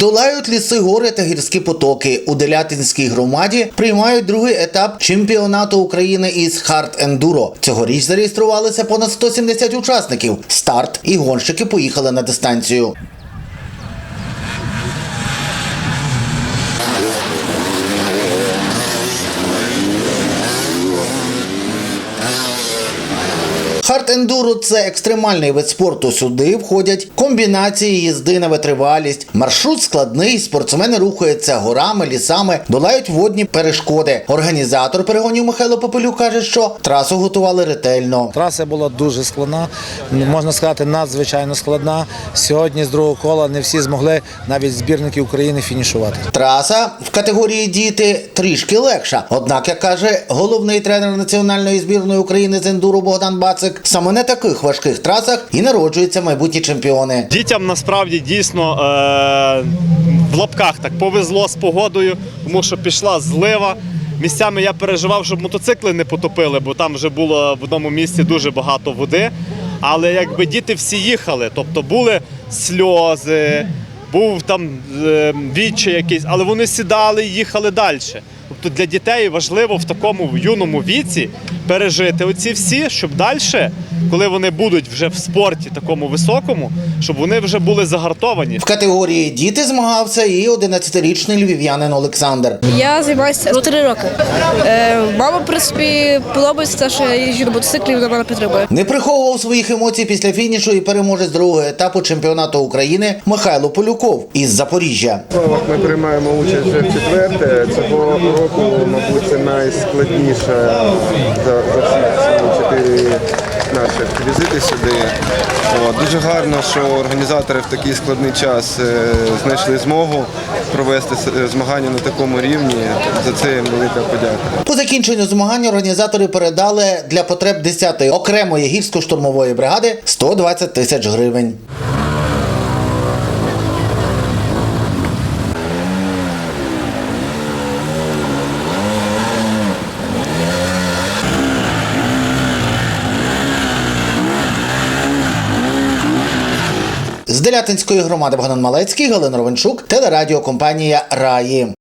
Долають ліси, гори та гірські потоки. У Делятинській громаді приймають другий етап чемпіонату України із хард ендуро. Цьогоріч зареєструвалися понад 170 учасників. Старт і гонщики поїхали на дистанцію. Хард ендуро це екстремальний вид спорту. Сюди входять комбінації їзди на витривалість. Маршрут складний. Спортсмени рухаються горами, лісами, долають водні перешкоди. Організатор перегонів Михайло Попелюк каже, що трасу готували ретельно. Траса була дуже складна, можна сказати, надзвичайно складна. Сьогодні з другого кола не всі змогли навіть збірники України фінішувати. Траса в категорії діти трішки легша. Однак, як каже головний тренер національної збірної України з ендуру Богдан Бацик, саме на таких важких трасах і народжуються майбутні чемпіони. Дітям насправді дійсно е- в лапках так повезло з погодою, тому що пішла злива. Місцями я переживав, щоб мотоцикли не потопили, бо там вже було в одному місці дуже багато води. Але якби діти всі їхали, тобто були сльози, був там е, відчай якийсь, але вони сідали і їхали далі. Тобто для дітей важливо в такому юному віці пережити оці всі, щоб далі, коли вони будуть вже в спорті такому високому, щоб вони вже були загартовані. В категорії діти змагався і 11-річний львів'янин Олександр. Я займаюся вже три роки. Е, мама, в принципі, подобається те, що я їжджу на мотоциклі, вона мене підтримує. Не приховував своїх емоцій після фінішу і переможець другого етапу чемпіонату України Михайло Полюков із Запоріжжя. Ми приймаємо участь вже в четверте. Цього року, мабуть, це найскладніше за, за всі ці чотири наших візити сюди. Дуже гарно, що організатори в такий складний час е, знайшли змогу провести е, змагання на такому рівні. За це їм велика подяка. По закінченню змагань організатори передали для потреб 10-ї окремої гірсько-штурмової бригади 120 тисяч гривень. З Делятинської громади Богдан Малецький, Галина Ровенчук, телерадіокомпанія Раї.